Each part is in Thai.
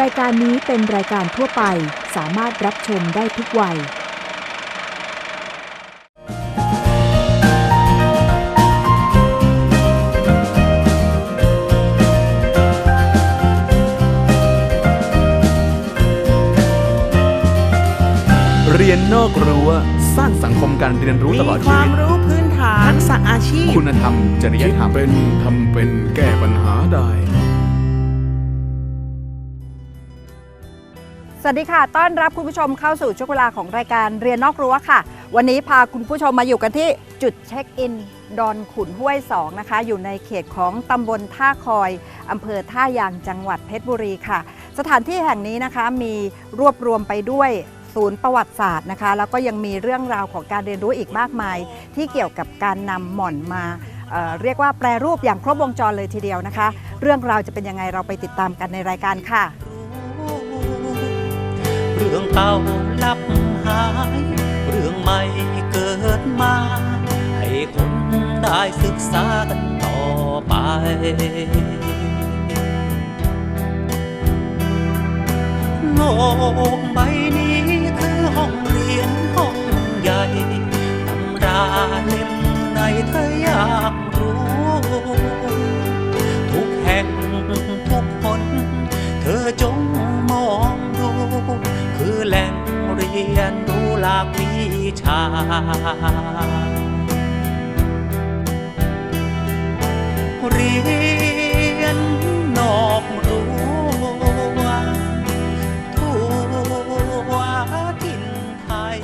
รายการนี้เป็นรายการทั่วไปสามารถรับชมได้ทุกวัย เรียนนอกรั้วสร้างสังคมการเรียนรู้ตลอดมีคชีวาวิมตรู้พื้นฐานทักษะอาชีพ คุณธรรม จริยคิดธรรม เป็นทำเป็นแก้ปัญหาได้ สวัสดีค่ะ ต้อนรับคุณผู้ชมเข้าสู่ช่วงเวลาของรายการเรียนนอกรั้วค่ะ วันนี้พาคุณผู้ชมมาอยู่กันที่จุดเช็คอิน ดอนขุนห้วย2นะคะ อยู่ในเขตของตำบลท่าคอยอำเภอท่ายางจังหวัดเพชรบุรีค่ะ สถานที่แห่งนี้นะคะมีรวบรวมไปด้วยศูนย์ประวัติศาสตร์นะคะ แล้วก็ยังมีเรื่องราวของการเรียนรู้อีกมากมาย ที่เกี่ยวกับการนำหม่อนมาเเรียกว่าแปรรูปอย่างครบวงจรเลยทีเดียวนะคะ เรื่องราวจะเป็นยังไงเราไปติดตามกันในรายการค่ะ เรื่องเก่าลับหาย เรื่องใหม่เกิดมา ให้คนได้ศึกษากันต่อไปโลกใบนี้คือห้องเรียนห้องใหญ่ตำราเล่มไหนเธออยากรู้ เรียนนอกรั้วทั่วถิ่นไทย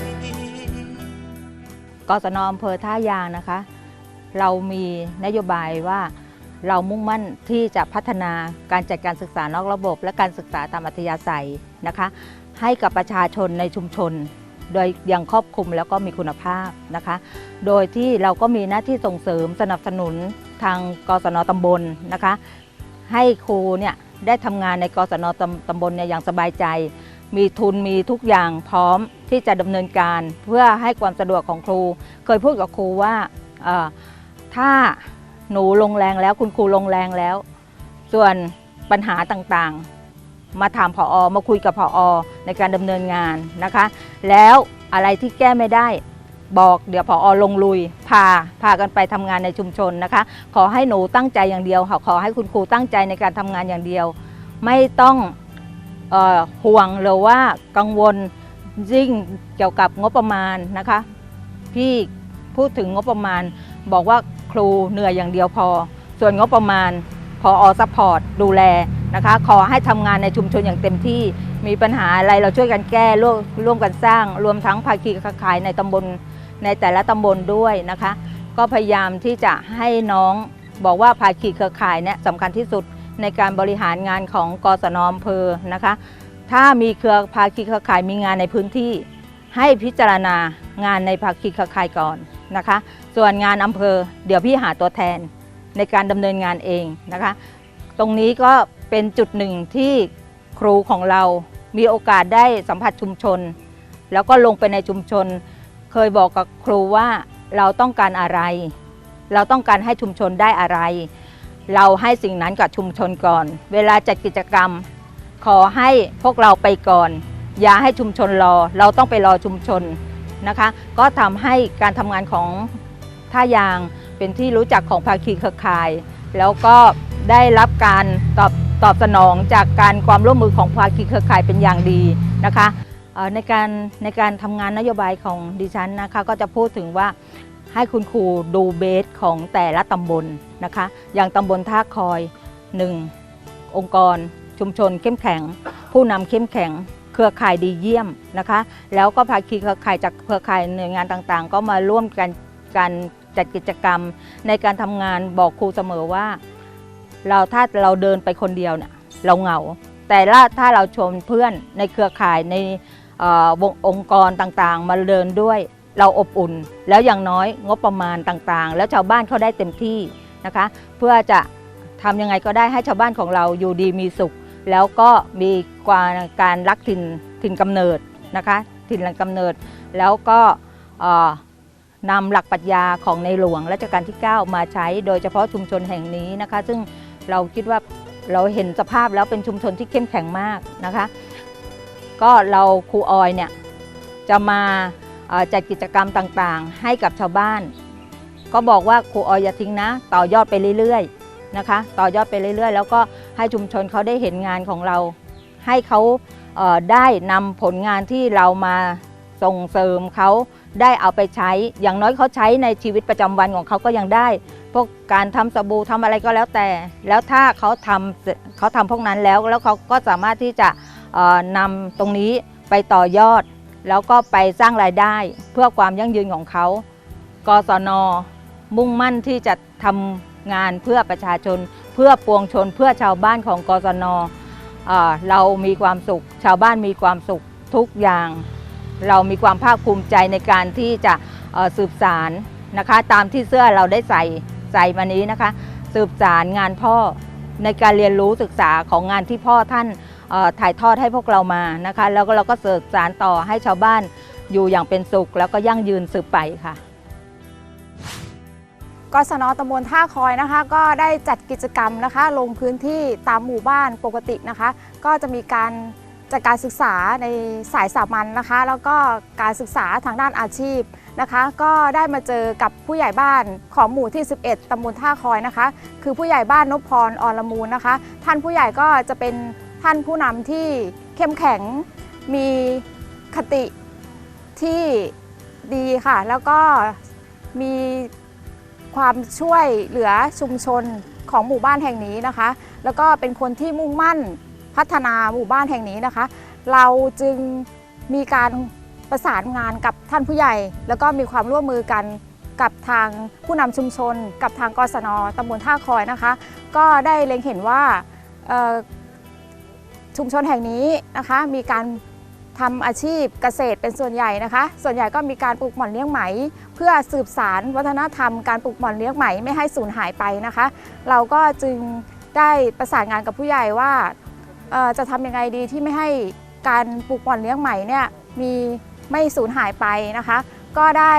กศนอำเภอท่ายางนะคะ เรามีนโยบายว่าเรามุ่งมั่นที่จะพัฒนาการจัดการศึกษานอกระบบ และการศึกษาตามอัธยาศัยนะคะ ให้กับประชาชนในชุมชน โดยยังครอบคลุมแล้วก็มีคุณภาพนะคะ โดยที่เราก็มีหน้าที่ส่งเสริมสนับสนุนทางกศนตำบลนะคะ ให้ครูเนี่ยได้ทำงานในกศนตำบลเนี่ยอย่างสบายใจ มีทุนมีทุกอย่างพร้อมที่จะดำเนินการเพื่อให้ความสะดวกของครู เคยพูดกับครูว่าถ้าหนูลงแรงแล้วคุณครูลงแรงแล้ว ส่วนปัญหาต่างๆ มาถามผอมาคุยกับผอในการดำเนินงานนะคะ แล้วอะไรที่แก้ไม่ได้บอกเดี๋ยวผอลงลุยพาพากันไปทำงานในชุมชนนะคะ ขอให้หนูตั้งใจอย่างเดียวขอให้คุณครูตั้งใจในการทำงานอย่างเดียว ไม่ต้องออห่วงหรือว่ากังวลยิ่งเกี่ยวกับงบประมาณนะคะ พี่พูดถึงงบประมาณ บอกว่าครูเหนื่อยอย่างเดียวพอ ส่วนงบประมาณพออซัพพอร์ตดูแล นะคะ ขอให้ทำงานในชุมชนอย่างเต็มที่ มีปัญหาอะไรเราช่วยกันแก้ร่วมร่วมกันสร้าง รวมทั้งภาคีเครือข่ายในตำบลในแต่ละตำบลด้วยนะคะ ก็พยายามที่จะให้น้องบอกว่าภาคีเครือข่ายเนี่ยสำคัญที่สุดในการบริหารงานของกศนอำเภอนะคะ ถ้ามีเครือภาคีเครือข่ายมีงานในพื้นที่ ให้พิจารณางานในภาคีเครือข่ายก่อนนะคะ ส่วนงานอำเภอ เดี๋ยวพี่หาตัวแทนในการดำเนินงานเองนะคะ ตรงนี้ก็ เป็นจุดหนึ่งที่ครูของเรามีโอกาสได้สัมผัสชุมชน แล้วก็ลงไปในชุมชน เคยบอกกับครูว่าเราต้องการอะไร เราต้องการให้ชุมชนได้อะไร เราให้สิ่งนั้นกับชุมชนก่อน เวลาจัดกิจกรรม ขอให้พวกเราไปก่อน อย่าให้ชุมชนรอ เราต้องไปรอชุมชนนะคะ ก็ทำให้การทำงานของท่ายางเป็นที่รู้จักของภาคีเครือข่าย แล้วก็ได้รับการตอบ ตอบสนองจากการความร่วมมือของภาคีเครือข่ายเป็นอย่างดีนะคะในการในการทำงานนโยบายของดิฉันนะคะก็จะพูดถึงว่าให้คุณครูดูเบสของแต่ละตำบลนะคะ อย่างตำบลท่าคอย 1. องค์กร ชุมชนเข้มแข็ง ผู้นำเข้มแข็ง เครือข่ายดีเยี่ยมนะคะ แล้วก็ภาคีเครือข่ายจากเครือข่ายหน่วยงานต่างๆ ก็มาร่วมกันการจัดกิจกรรม ในการทำงานบอกครูเสมอว่า เราถ้าเราเดินไปคนเดียวเนี่ยเราเหงา แต่ละถ้าเราชวนเพื่อนในเครือข่ายในเอ่อวงองค์กรต่างๆ มาเดินด้วยเราอบอุ่น แล้วอย่างน้อยงบประมาณต่างๆ แล้วชาวบ้านเขาได้เต็มที่นะคะ เพื่อจะทำยังไงก็ได้ให้ชาวบ้านของเราอยู่ดีมีสุข แล้วก็มีการการรักถิ่นถิ่นกำเนิดนะคะถิ่นแหล่งกำเนิด แล้วก็นำหลักปรัชญาของในหลวงรัชกาลที่ 9 มาใช้โดยเฉพาะชุมชนแห่งนี้นะคะ ซึ่ง เราคิดว่าเราเห็นสภาพแล้วเป็นชุมชนที่เข้มแข็งมากนะคะ ก็เราครูออยเนี่ยจะมาจัดกิจกรรมต่างๆ ให้กับชาวบ้าน ก็บอกว่าครูออยอย่าทิ้งนะ ต่อยอดไปเรื่อยๆนะคะ ต่อยอดไปเรื่อยๆ แล้วก็ให้ชุมชนเขาได้เห็นงานของเรา ให้เขาเได้นำผลงานที่เรามาส่งเสริมเขาได้เอาไปใช้ อย่างน้อยเขาใช้ในชีวิตประจำวันของเขาก็ยังได้ พวกการทำสบู่ทำอะไรก็แล้วแต่ แล้วถ้าเขาทำเขาทำพวกนั้นแล้วแล้วเขาก็สามารถที่จะเอ่อนำตรงนี้ไปต่อยอด แล้วก็ไปสร้างรายได้เพื่อความยั่งยืนของเขากศน มุ่งมั่นที่จะทำงานเพื่อประชาชน เพื่อปวงชนเพื่อชาวบ้านของกศนเรามีความสุข ชาวบ้านมีความสุขทุกอย่าง เรามีความภาคภูมิใจในการที่จะสืบสารนะคะ ตามที่เสื้อเราได้ใส่ ใส่มานี้นะคะ สืบสารงานพ่อในการเรียนรู้ศึกษาของงานที่พ่อท่านถ่ายทอดให้พวกเรามานะคะ แล้วก็เราก็สืบสารต่อให้ชาวบ้านอยู่อย่างเป็นสุข แล้วก็ยั่งยืนสืบไปค่ะกศนตำบลท่าคอยนะคะ ก็ได้จัดกิจกรรมนะคะ ลงพื้นที่ตามหมู่บ้านปกตินะคะ ก็จะมีการจัดการศึกษาในสายสามัญนะคะ แล้วก็การศึกษาทางด้านอาชีพ นะคะ ก็ได้มาเจอกับผู้ใหญ่บ้านของหมู่ที่ 11ตำบลท่าคอยนะคะ คือผู้ใหญ่บ้านนพพรอรมูลนะคะ ท่านผู้ใหญ่ก็จะเป็นท่านผู้นำที่เข้มแข็งมีคติที่ดีค่ะ แล้วก็มีความช่วยเหลือชุมชนของหมู่บ้านแห่งนี้นะคะ แล้วก็เป็นคนที่มุ่งมั่นพัฒนาหมู่บ้านแห่งนี้นะคะ เราจึงมีการ ประสานงานกับท่านผู้ใหญ่ แล้วก็มีความร่วมมือกันกับทางผู้นำชุมชน กับทางกศนตำบลท่าคอยนะคะ ก็ได้เล็งเห็นว่าชุมชนแห่งนี้นะคะ มีการทำอาชีพเกษตรเป็นส่วนใหญ่นะคะ ส่วนใหญ่ก็มีการปลูกหม่อนเลี้ยงไหม เพื่อสืบสารวัฒนธรรมการปลูกหม่อนเลี้ยงไหมไม่ให้สูญหายไปนะคะ เราก็จึงได้ประสานงานกับผู้ใหญ่ว่าจะทำยังไงดีที่ไม่ให้การปลูกหม่อนเลี้ยงไหมเนี่ยมี ไม่สูญหายไปนะคะ ก็ได้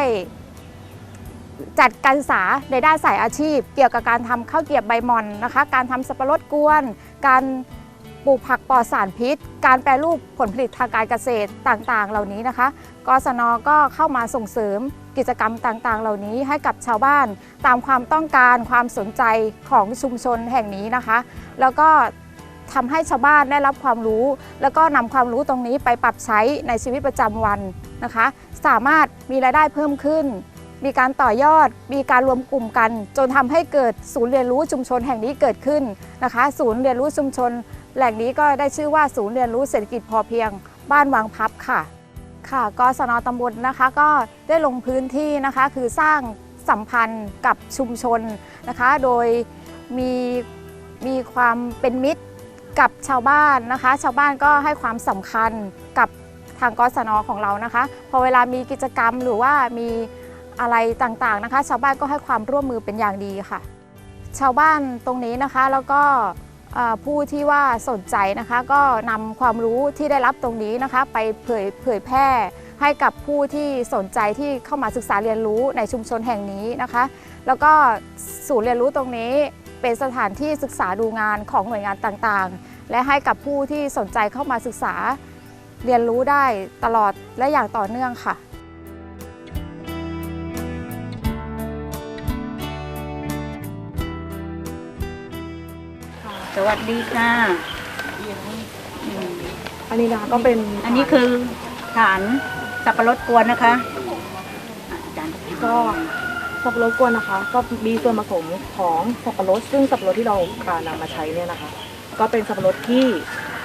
จัดการศึกษาในด้านสายอาชีพ เกี่ยวกับการทำข้าวเกียบใบมอนนะคะ การทำสับปะรดกวน การปลูกผักปลอดสารพิษ การแปรรูปผลผลิตทางการเกษตรต่างๆ เหล่านี้นะคะ กศนก็เข้ามาส่งเสริมกิจกรรมต่างๆ เหล่านี้ให้กับชาวบ้านตามความต้องการความสนใจของชุมชนแห่งนี้นะคะ แล้วก็ ทำให้ชาวบ้านได้รับความรู้ แล้วก็นำความรู้ตรงนี้ไปปรับใช้ในชีวิตประจำวันนะคะ สามารถมีรายได้เพิ่มขึ้น มีการต่อยอด มีการรวมกลุ่มกัน จนทำให้เกิดศูนย์เรียนรู้ชุมชนแห่งนี้เกิดขึ้นนะคะ ศูนย์เรียนรู้ชุมชน แหล่งนี้ก็ได้ชื่อว่าศูนย์เรียนรู้เศรษฐกิจพอเพียง บ้านวังพับค่ะค่ะกศนตำบลนะคะก็ได้ลงพื้นที่นะคะคือสร้างสัมพันธ์กับชุมชนนะคะ โดยมีมีความเป็นมิตร กับชาวบ้านนะคะ ชาวบ้านก็ให้ความสำคัญกับทางกศนของเรานะคะ พอเวลามีกิจกรรมหรือว่ามีอะไรต่างๆนะคะ ชาวบ้านก็ให้ความร่วมมือเป็นอย่างดีค่ะ ชาวบ้านตรงนี้นะคะแล้วก็ผู้ที่ว่าสนใจนะคะ ก็นำความรู้ที่ได้รับตรงนี้นะคะ ไปเผยเผยแพร่ให้กับผู้ที่สนใจที่เข้ามาศึกษาเรียนรู้ในชุมชนแห่งนี้นะคะ แล้วก็ศูนย์เรียนรู้ตรงนี้ เป็นสถานที่ศึกษาดูงานของหน่วยงานต่างๆ และให้กับผู้ที่สนใจเข้ามาศึกษาเรียนรู้ได้ตลอดและอย่างต่อเนื่องค่ะสวัสดีค่ะ อันนี้นะคะก็เป็นอันนี้คือฐานสับปะรดกวนนะคะอาจารย์ก็ สับปะรดกวนนะคะ ก็มีส่วนผสมของสับปะรดซึ่งสับปะรดที่เราการนำมาใช้เนี่ยนะคะ ก็เป็นสับปะรดที่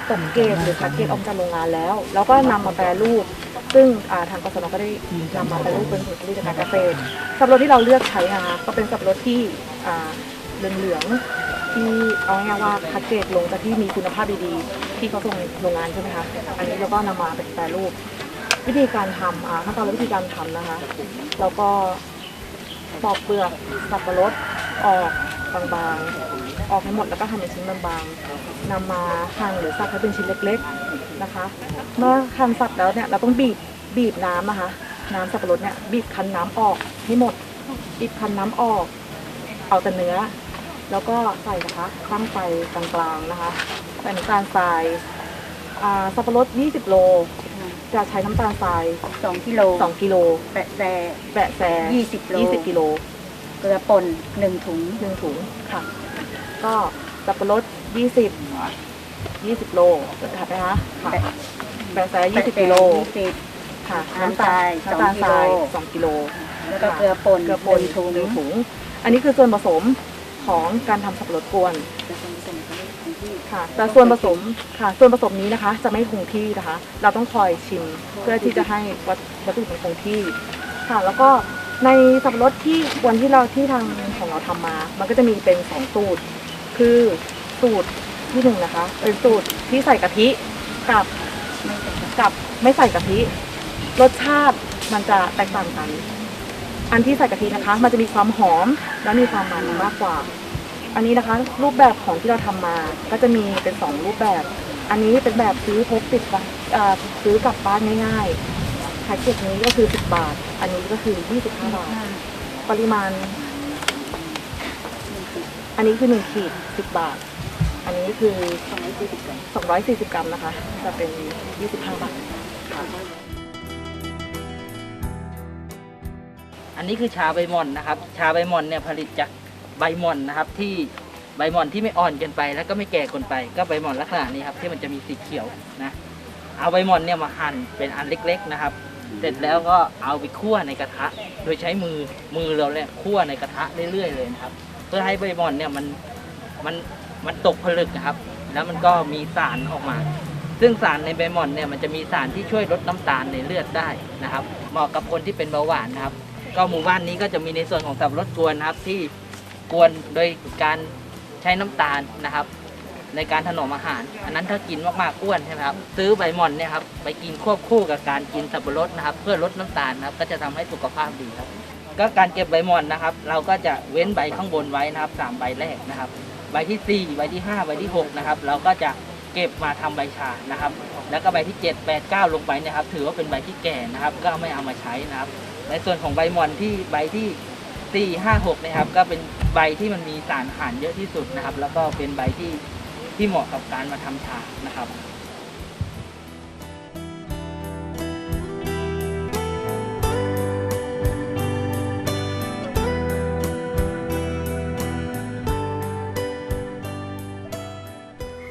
ตกเกตหรือคัดเกตออกจากโรงงานแล้ว แล้วก็นำมาแปรรูป ซึ่งาทางกสนก็ได้นำมาแปรรูปเป็นผลผลิตทางการเกษตรสับปะรดที่เราเลือกใช้นะคะก็เป็นสับปะรดที่อ่าเหลืองๆที่เอาง่ายว่าคัดเกตลงจากที่มีคุณภาพดีๆ ที่เขาส่งโรงงานใช่ไหมคะอันนี้เราก็นำมาเป็นแปรรูป วิธีการทำอ่าขั้นตอนและวิธีการทำนะคะ แล้วก็ ปอกเปลือกสับปะรดออกบางๆ ออกให้หมดแล้วก็หั่นเป็นชิ้นบางๆนำมาหั่นหรือสับให้เป็นชิ้นเล็กๆนะคะ เมื่อหั่นสับแล้วเนี่ยเราต้องบีบบีบน้ำนะคะน้ำสับปะรดเนี่ยบีบคั้นน้ำออกให้หมดบีบคั้นน้ำออก เอาแต่เนื้อ แล้วก็ใส่นะคะตั้งไฟกลางๆนะคะใส่น้ำตาลทรายสับปะรด 20 โล จะใช้น้ำตาลทรายสองกิโล2กิโลแปะแซแปะแซยี่สิบโล20กิโลเกลือป่นหนึ่งถุงหนึ่งถุงค่ะ ก็สับปะรด20 20โลเห็นไหมคะค่ะแปะแปะแซ20กิโลยี่สิบค่ะน้ำตาลน้ำตาลทรายสองกิโล2กิโลแล้วก็เกลือป่นเกลือป่นหนึ่งถุงหนึ่งถุงอันนี้คือส่วนผสมของการทำสับปะรดกวน ค่ะ แต่ส่วนผสมค่ะ ส่วนผสมนี้นะคะ จะไม่คงที่นะคะ เราต้องคอยชิมเพื่อที่จะให้วัตวัตถุดิบมันคงที่ค่ะ แล้วก็ในสับปะรดที่กวนที่เราที่ทางของเราทำมา มันก็จะมีเป็นสองสูตร คือสูตรที่หนึ่งนะคะ เป็นสูตรที่ใส่กะทิกับกับไม่ใส่กะทิ รสชาติมันจะแตกต่างกัน อันที่ใส่กะทินะคะ มันจะมีความหอมและมีความมันมากกว่า อันนี้นะคะรูปแบบของที่เราทำมาก็จะมีเป็นสองรูปแบบ อันนี้เป็นแบบซื้อพกติดบ้านซื้อกลับบ้านง่ายๆแพ็กเกจนี้ก็คือ 10 บาท อันนี้ก็คือ 25 บาท ปริมาณ อันนี้คือ1ขีด10 บาท อันนี้คือ 240 กรัม240กรัมนะคะ จะเป็น 25 บาทอันนี้คือชาใบหม่อนนะครับ ชาใบหม่อนเนี่ยผลิตจาก ใบหม่อนนะครับที่ใบหม่อนที่ไม่อ่อนเกินไป แล้วก็ไม่แก่เกินไป ก็ใบหม่อนลักษณะนี้ครับที่มันจะมีสีเขียวนะเอาใบหม่อนเนี่ยมาหั่นเป็นอันเล็ก ๆนะครับ เสร็จแล้วก็เอาไปคั่วในกระทะ โดยใช้มือมือเราเนี่ยคั่วในกระทะเรื่อยๆเลยนะครับ เพื่อให้ใบหม่อนเนี่ยมันมันมันตกผลึกนะครับ แล้วมันก็มีสารออกมา ซึ่งสารในใบหม่อนเนี่ยมันจะมีสารที่ช่วยลดน้ำตาลในเลือดได้นะครับ เหมาะกับคนที่เป็นเบาหวานนะครับ ก็หมู่บ้านนี้ก็จะมีในส่วนของสับปะรดกวนนะครับที่ กวนโดยการใช้น้ำตาลนะครับ ในการถนอมอาหาร อันนั้นถ้ากินมากๆอ้วนใช่ไหมครับซื้อใบหม่อนเนี่ยครับไปกินควบคู่กับการกินสับปะรดนะครับ เพื่อลดน้ำตาลนะครับ ก็จะทำให้สุขภาพดีครับ ก็การเก็บใบหม่อนนะครับ เราก็จะเว้นใบข้างบนไว้นะครับสามใบแรกนะครับ ใบที่สี่ใบที่ห้าใบที่หกนะครับ เราก็จะเก็บมาทำใบชานะครับ แล้วก็ใบที่เจ็ดแปดเก้าลงไปนะครับ ถือว่าเป็นใบที่แก่นะครับ ก็ไม่เอามาใช้นะครับ ในส่วนของใบหม่อนที่ใบที่สี่ห้าหกนะครับ ก็เป็น ใบที่มันมีสารอาหารเยอะที่สุดนะครับ แล้วก็เป็นใบที่ที่เหมาะกับการมาทำชานะครับ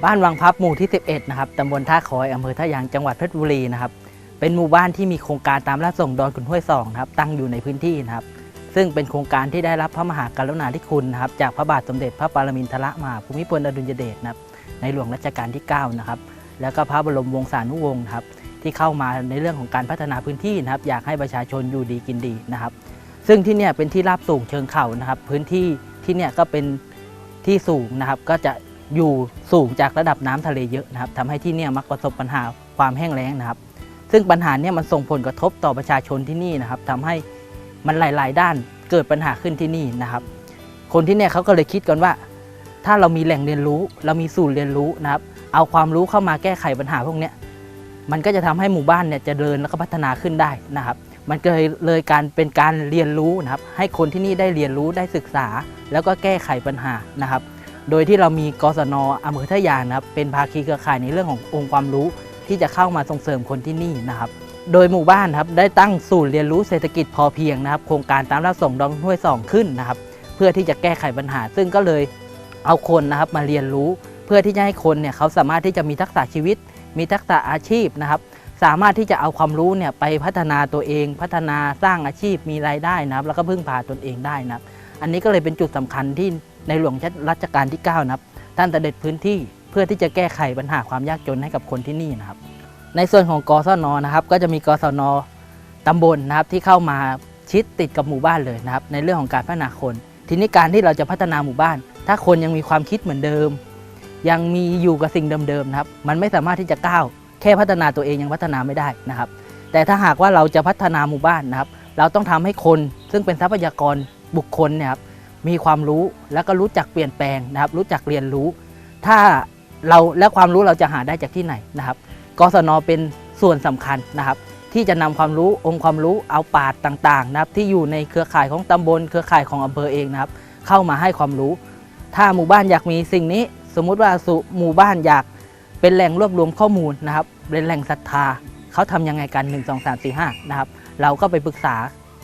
บ้านวังพับหมู่ที่ 11 นะครับ ตำบลท่าคอย อำเภอท่ายาง จังหวัดเพชรบุรีนะครับ เป็นหมู่บ้านที่มีโครงการตามราชส่งดอนขุนห้วยสองนะครับ ตั้งอยู่ในพื้นที่นะครับ ซึ่งเป็นโครงการที่ได้รับพระมหากรุณาธิคุณนะครับจากพระบาทสมเด็จพระปรมินทรมหาภูมิพลอดุลยเดชนะครับในหลวงรัชกาลที่ 9 นะครับ แล้วก็พระบรมวงศานุวงศ์ครับที่เข้ามาในเรื่องของการพัฒนาพื้นที่นะครับ อยากให้ประชาชนอยู่ดีกินดีนะครับ ซึ่งที่เนี่ยเป็นที่ราบสูงเชิงเขานะครับ พื้นที่ที่เนี่ยก็เป็นที่สูงนะครับ ก็จะอยู่สูงจากระดับน้ำทะเลเยอะนะครับทำให้ที่เนี่ยมักประสบปัญหาความแห้งแล้งนะครับ ซึ่งปัญหาเนี่ยมันส่งผลกระทบต่อประชาชนที่นี่นะครับทำให้ มันหลาย ๆ ด้านเกิดปัญหาขึ้นที่นี่นะครับ คนที่เนี่ยเขาก็เลยคิดกันว่า ถ้าเรามีแหล่งเรียนรู้ เรามีศูนย์เรียนรู้นะครับ เอาความรู้เข้ามาแก้ไขปัญหาพวกนี้มันก็จะทำให้หมู่บ้านเนี่ยเจริญแล้วก็พัฒนาขึ้นได้นะครับ มันก็เลยเลยการเป็นการเรียนรู้นะครับ ให้คนที่นี่ได้เรียนรู้ได้ศึกษา แล้วก็แก้ไขปัญหานะครับ โดยที่เรามีกศนอำเภอท่ายางนะครับ เป็นภาคีเครือข่ายในเรื่องขององค์ความรู้ที่จะเข้ามาส่งเสริมคนที่นี่นะครับ โดยหมู่บ้านครับได้ตั้งศูนย์เรียนรู้เศรษฐกิจพอเพียงนะครับ โครงการตามรับส่งดองห้วยสองขึ้นนะครับ เพื่อที่จะแก้ไขปัญหา ซึ่งก็เลยเอาคนนะครับมาเรียนรู้ เพื่อที่จะให้คนเนี่ยเขาสามารถที่จะมีทักษะชีวิต มีทักษะอาชีพนะครับ สามารถที่จะเอาความรู้เนี่ยไปพัฒนาตัวเอง พัฒนาสร้างอาชีพมีรายได้นะครับ แล้วก็พึ่งพาตนเองได้นะครับ อันนี้ก็เลยเป็นจุดสำคัญที่ในหลวงรัชกาลที่ 9 นะครับ ท่านเสด็จพื้นที่เพื่อที่จะแก้ไขปัญหาความยากจนให้กับคนที่นี่นะครับ ในส่วนของกศนนะครับ ก็จะมีกศนตำบลนะครับที่เข้ามาชิดติดกับหมู่บ้านเลยนะครับ ในเรื่องของการพัฒนาคน ทีนี้การที่เราจะพัฒนาหมู่บ้าน ถ้าคนยังมีความคิดเหมือนเดิม ยังมีอยู่กับสิ่งเดิมๆนะครับ มันไม่สามารถที่จะก้าวแค่พัฒนาตัวเองยังพัฒนาไม่ได้นะครับ แต่ถ้าหากว่าเราจะพัฒนาหมู่บ้านนะครับ เราต้องทำให้คนซึ่งเป็นทรัพยากรบุคคลเนี่ยครับมีความรู้แล้วก็รู้จักเปลี่ยนแปลงนะครับ รู้จักเรียนรู้ ถ้าเราและความรู้เราจะหาได้จากที่ไหนนะครับ กศนเป็นส่วนสำคัญนะครับ ที่จะนำความรู้องค์ความรู้เอาปาดต่างๆนะครับ ที่อยู่ในเครือข่ายของตำบล เครือข่ายของอำเภอเองนะครับ เข้ามาให้ความรู้ ถ้าหมู่บ้านอยากมีสิ่งนี้ สมมุติว่าสุหมู่บ้านอยากเป็นแหล่งรวบรวมข้อมูลนะครับ เป็นแหล่งศรัทธาเขาทำยังไงกัน 1 2 3 4 5 นะครับ เราก็ไปปรึกษา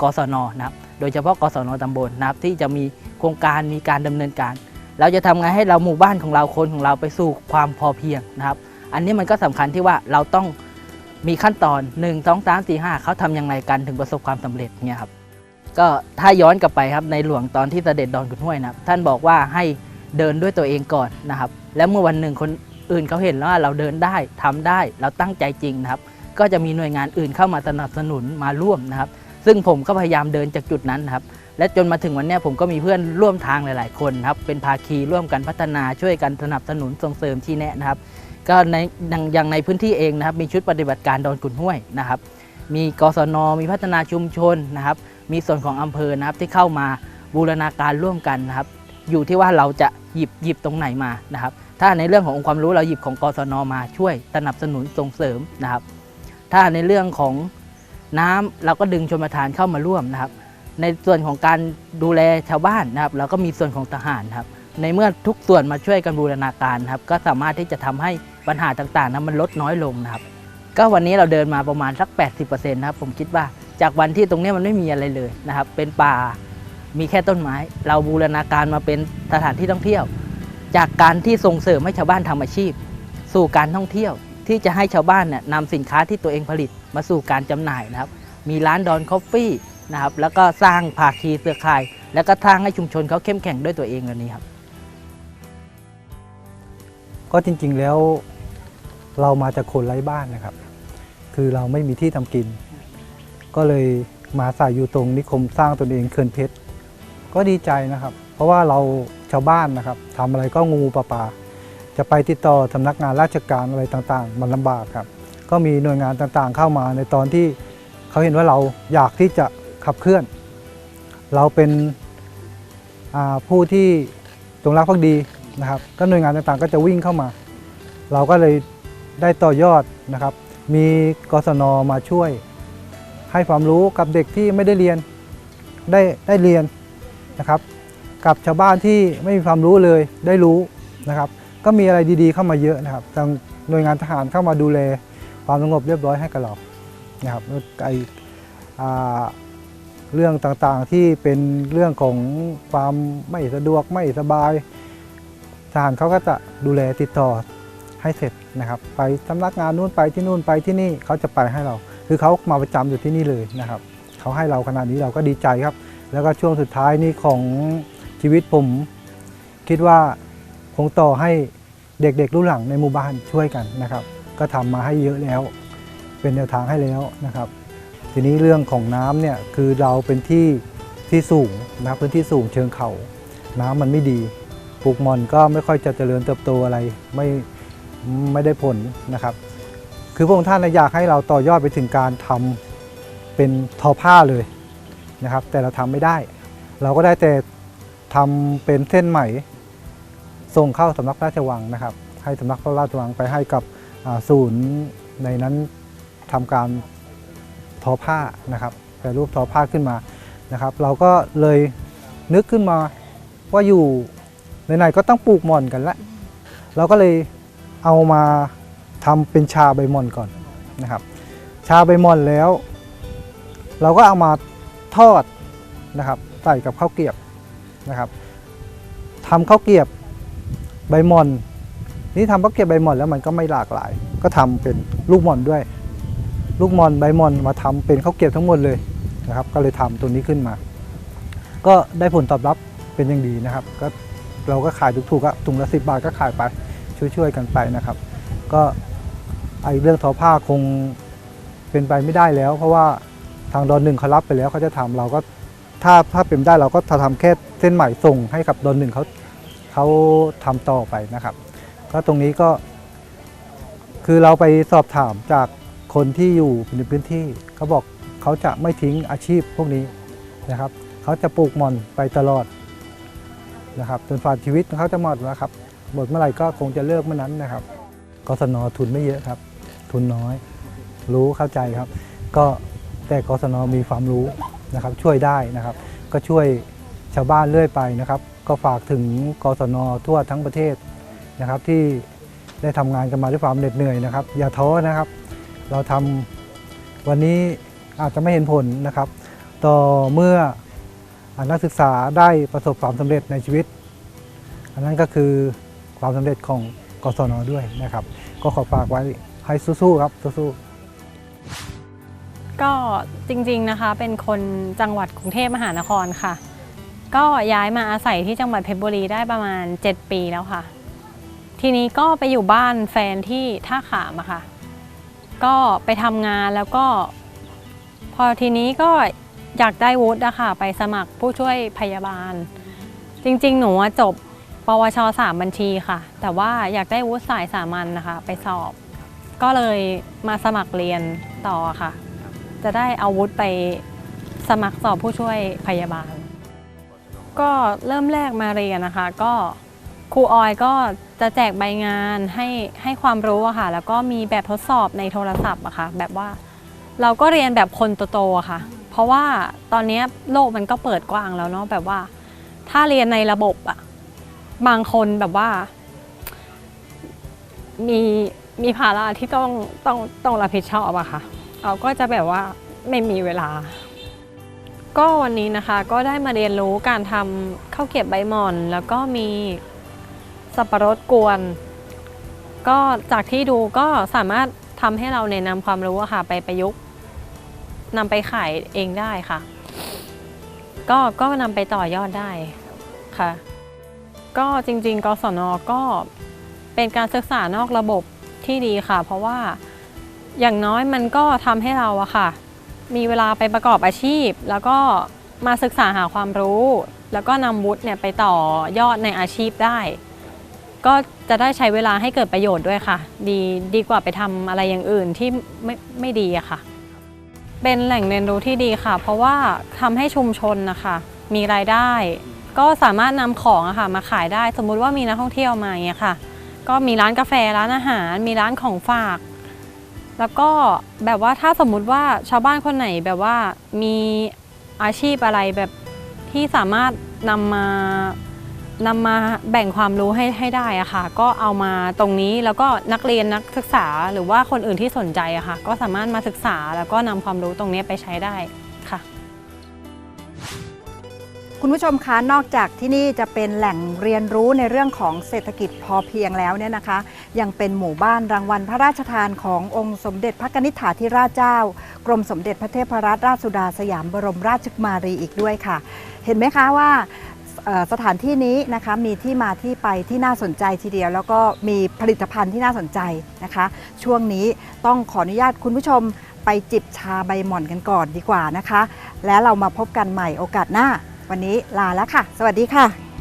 กศนนะครับ โดยเฉพาะกศนตำบลนะครับ ที่จะมีโครงการมีการดำเนินการ เราจะทำไงให้เราหมู่บ้านของเราคนของเราไปสู่ความพอเพียงนะครับ อันนี้มันก็สำคัญที่ว่าเราต้องมีขั้นตอน 1 2 3 4 5เขาทำยังไงกันถึงประสบความสำเร็จเนี่ยครับก็ถ้าย้อนกลับไปครับในหลวงตอนที่เสด็จดอนขุนห้วยนะครับท่านบอกว่าให้เดินด้วยตัวเองก่อนนะครับ แล้วเมื่อวันหนึ่งคนอื่นเขาเห็นแล้วว่าเราเดินได้ทำได้เราตั้งใจจริงนะครับ ก็จะมีหน่วยงานอื่นเข้ามาสนับสนุนมาร่วมนะครับ ซึ่งผมก็พยายามเดินจากจุดนั้นนครับและจนมาถึงวันนี้ผมก็มีเพื่อนร่วมทางหลาย ๆ คนครับเป็นภาคีร่วมกันพัฒนาช่วยกันสนับสนุนส่งเสริมชี้แนะนะครับ ก็ในอย่างในพื้นที่เองนะครับมีชุดปฏิบัติการดอนขุนห้วยนะครับ มีกศนมีพัฒนาชุมชนนะครับ มีส่วนของอำเภอนะครับที่เข้ามาบูรณาการร่วมกันนะครับ อยู่ที่ว่าเราจะหยิบหยิบตรงไหนมานะครับ ถ้าในเรื่องขององค์ความรู้เราหยิบของกศนมาช่วยสนับสนุนส่งเสริมนะครับ ถ้าในเรื่องของน้ำเราก็ดึงชนประทานเข้ามาร่วมนะครับ ในส่วนของการดูแลชาวบ้านนะครับเราก็มีส่วนของทหารครับในเมื่อทุกส่วนมาช่วยกันบูรณาการครับ ก็สามารถที่จะทำให้ ปัญหาต่างๆนั้นมันลดน้อยลงนะครับ ก็วันนี้เราเดินมาประมาณสัก 80%นะครับผมคิดว่าจากวันที่ตรงนี้มันไม่มีอะไรเลยนะครับ เป็นป่ามีแค่ต้นไม้ เราบูรณาการมาเป็นสถานที่ท่องเที่ยว จากการที่ส่งเสริมให้ชาวบ้านทำอาชีพ สู่การท่องเที่ยว ที่จะให้ชาวบ้านเนี่ยนำสินค้าที่ตัวเองผลิตมาสู่การจำหน่ายนะครับ มีร้านดอนคอฟฟี่นะครับแล้วก็สร้างภาคีเครือข่าย แล้วก็สร้างให้ชุมชนเขาเข้มแข็งด้วยตัวเองอันนี้ครับ ก็จริงๆแล้ว เรามาจากคนไร้บ้านนะครับ คือเราไม่มีที่ทำกิน ก็เลยมาใส่อยู่ตรงนิคมสร้างตนเองเขื่อนเพชร ก็ดีใจนะครับ เพราะว่าเราชาวบ้านนะครับทำอะไรก็งูปลาปลาจะไปติดต่อสำนักงานราชการอะไรต่างๆ มันลำบากครับ ก็มีหน่วยงานต่างๆ เข้ามาในตอนที่เขาเห็นว่าเราอยากที่จะขับเคลื่อน เราเป็นผู้ที่จงรักภักดีนะครับ ก็หน่วยงานต่างๆ ก็จะวิ่งเข้ามา เราก็เลย ได้ต่อยอดนะครับ มีกศนมาช่วย ให้ความรู้กับเด็กที่ไม่ได้เรียนได้ได้เรียนนะครับ กับชาวบ้านที่ไม่มีความรู้เลยได้รู้นะครับ ก็มีอะไรดีๆเข้ามาเยอะนะครับทางหน่วยงานทหารเข้ามาดูแลความสงบเรียบร้อยให้กับเรานะครับไอาเรื่องต่างๆที่เป็นเรื่องของความไม่สะดวกไม่สบายทหารเขาก็จะดูแลติดต่อ ให้เสร็จนะครับ ไปสำนักงานนู้นไปที่นู่นไปที่นี่เขาจะไปให้เรา คือเขามาประจำอยู่ที่นี่เลยนะครับเขาให้เราขนาดนี้เราก็ดีใจครับ แล้วก็ช่วงสุดท้ายนี้ของชีวิตผม คิดว่าคงต่อให้เด็กๆรุ่นหลังในหมู่บ้านช่วยกันนะครับ ก็ทำมาให้เยอะแล้ว เป็นแนวทางให้แล้วนะครับ ทีนี้เรื่องของน้ำเนี่ยคือเราเป็นที่ที่สูงนะพื้นที่สูงเชิงเขา น้ำมันไม่ดีปลูกมอนก็ไม่ค่อยจะเจริญเติบโตอะไร ไม่ ไม่ได้ผลนะครับ คือพระองค์ท่านอยากให้เราต่อยอดไปถึงการทำเป็นทอผ้าเลยนะครับ แต่เราทำไม่ได้ เราก็ได้แต่ทำเป็นเส้นไหมส่งเข้าสำนักราชวังนะครับ ให้สำนักพระราชวังไปให้กับศูนย์ในนั้นทำการทอผ้านะครับแปรรูปทอผ้าขึ้นมานะครับ เราก็เลยนึกขึ้นมาว่าอยู่ไหนๆก็ต้องปลูกหม่อนกันละ เราก็เลย เอามาทำเป็นชาใบมอนก่อนนะครับ ชาใบมอนแล้ว เราก็เอามาทอดนะครับ ใส่กับข้าวเกรียบนะครับทำข้าวเกรียบใบมอนนี่ทำข้าวเกรียบใบมอนแล้วมันก็ไม่หลากหลาย ก็ทำเป็นลูกมอนด้วย ลูกมอนใบมอนมาทำเป็นข้าวเกรียบทั้งหมดเลยนะครับ ก็เลยทำตัวนี้ขึ้นมา ก็ได้ผลตอบรับเป็นอย่างดีนะครับ ก็เราก็ขายถูกๆก็ถุงละสิบาทก็ขายไป ช่วยๆกันไปนะครับ ก็ไอเรื่องทอผ้าคงเป็นไปไม่ได้แล้ว เพราะว่าทางดอนหนึ่งเขารับไปแล้วเขาจะทำเราก็ถ้าถ้าเป็นได้เราก็ทำแค่เส้นใหม่ส่งให้กับดอนหนึ่งเขาเขาทำต่อไปนะครับ ก็ตรงนี้ก็ คือเราไปสอบถามจากคนที่อยู่ในพื้นที่เขาบอกเขาจะไม่ทิ้งอาชีพพวกนี้นะครับเขาจะปลูกมอนไปตลอดนะครับจนฝ่าชีวิตเขาจะหมดแล้วครับ หมดเมื่อไหร่ก็คงจะเลิกเมื่อนั้นนะครับกศนทุนไม่เยอะครับ ทุนน้อย รู้เข้าใจครับ ก็แต่กศนมีความรู้นะครับ ช่วยได้นะครับ ก็ช่วยชาวบ้านเรื่อยไปนะครับ ก็ฝากถึงกศนทั่วทั้งประเทศนะครับ ที่ได้ทำงานกันมาด้วยความเหน็ดเหนื่อยนะครับ อย่าท้อนะครับ เราทำวันนี้อาจจะไม่เห็นผลนะครับ ต่อเมื่อนักศึกษาได้ประสบความสำเร็จในชีวิต อันนั้นก็คือ ความสำเร็จของกศนด้วยนะครับ ก็ขอฝากไว้ให้สู้ๆครับสู้ๆก็จริงๆนะคะเป็นคนจังหวัดกรุงเทพมหานครค่ะ ก็ย้ายมาอาศัยที่จังหวัดเพชรบุรีได้ประมาณ 7 ปีแล้วค่ะ ทีนี้ก็ไปอยู่บ้านแฟนที่ท่าขามอะค่ะ ก็ไปทำงานแล้วก็ พอทีนี้ก็อยากได้วุฒิอะค่ะ ไปสมัครผู้ช่วยพยาบาล จริง ๆ หนูจบ ปวชสามบัญชีค่ะ แต่ว่าอยากได้วุฒิสายสามัญนะคะ ไปสอบ ก็เลยมาสมัครเรียนต่อค่ะ จะได้เอาวุฒิไปสมัครสอบผู้ช่วยพยาบาล ก็เริ่มแรกมาเรียนนะคะ ก็ครูออยก็จะแจกใบงานให้ให้ความรู้อะค่ะ แล้วก็มีแบบทดสอบในโทรศัพท์อะค่ะ แบบว่าเราก็เรียนแบบคนโตๆอะค่ะ เพราะว่าตอนนี้โลกมันก็เปิดกว้างแล้วเนาะแบบว่า ถ้าเรียนในระบบอะ บางคนแบบว่า มีมีภาระที่ต้องต้องต้องรับผิดชอบอะค่ะเราก็จะแบบว่าไม่มีเวลา ก็วันนี้นะคะก็ได้มาเรียนรู้การทำข้าวเกรียบใบหม่อน แล้วก็มีสับปะรดกวน ก็จากที่ดูก็สามารถทำให้เราเนี่ยนำความรู้อะค่ะ ไปประยุกต์นำไปขายเองได้ค่ะ ก็ก็นำไปต่อยอดได้ค่ะ ก็จริงๆ กศนก็เป็นการศึกษานอกระบบที่ดีค่ะ เพราะว่าอย่างน้อยมันก็ทำให้เราอะค่ะ มีเวลาไปประกอบอาชีพ แล้วก็มาศึกษาหาความรู้ แล้วก็นำวุฒิเนี่ยไปต่อยอดในอาชีพได้ ก็จะได้ใช้เวลาให้เกิดประโยชน์ด้วยค่ะ ดีดีกว่าไปทำอะไรอย่างอื่นที่ไม่ไม่ดีอะค่ะ เป็นแหล่งเรียนรู้ที่ดีค่ะ เพราะว่าทำให้ชุมชนนะคะ มีรายได้ ก็สามารถนำของอะค่ะมาขายได้ สมมุติว่ามีนักท่องเที่ยวมาอย่างเงี้ยค่ะ ก็มีร้านกาแฟร้านอาหาร มีร้านของฝาก แล้วก็แบบว่าถ้าสมมุติว่าชาวบ้านคนไหนแบบว่ามีอาชีพอะไรแบบที่สามารถนำมานำมาแบ่งความรู้ให้ให้ได้อะค่ะ ก็เอามาตรงนี้แล้วก็นักเรียนนักศึกษาหรือว่าคนอื่นที่สนใจอะค่ะ ก็สามารถมาศึกษาแล้วก็นำความรู้ตรงนี้ไปใช้ได้ คุณผู้ชมคะนอกจากที่นี่จะเป็นแหล่งเรียนรู้ในเรื่องของเศรษฐกิจพอเพียงแล้วเนี่ยนะคะ ยังเป็นหมู่บ้านรางวัลพระราชทานขององค์สมเด็จพระนิษฐาธิราชเจ้า กรมสมเด็จพระเทพรัตนราชสุดาสยามบรมราชกุมารีอีกด้วยค่ะ เห็นไหมคะว่าสถานที่นี้นะคะมีที่มาที่ไปที่น่าสนใจทีเดียว แล้วก็มีผลิตภัณฑ์ที่น่าสนใจนะคะ ช่วงนี้ต้องขออนุญาตคุณผู้ชมไปจิบชาใบหม่อนกันก่อนดีกว่านะคะ แล้วเรามาพบกันใหม่โอกาสหน้า วันนี้ลาแล้วค่ะ สวัสดีค่ะ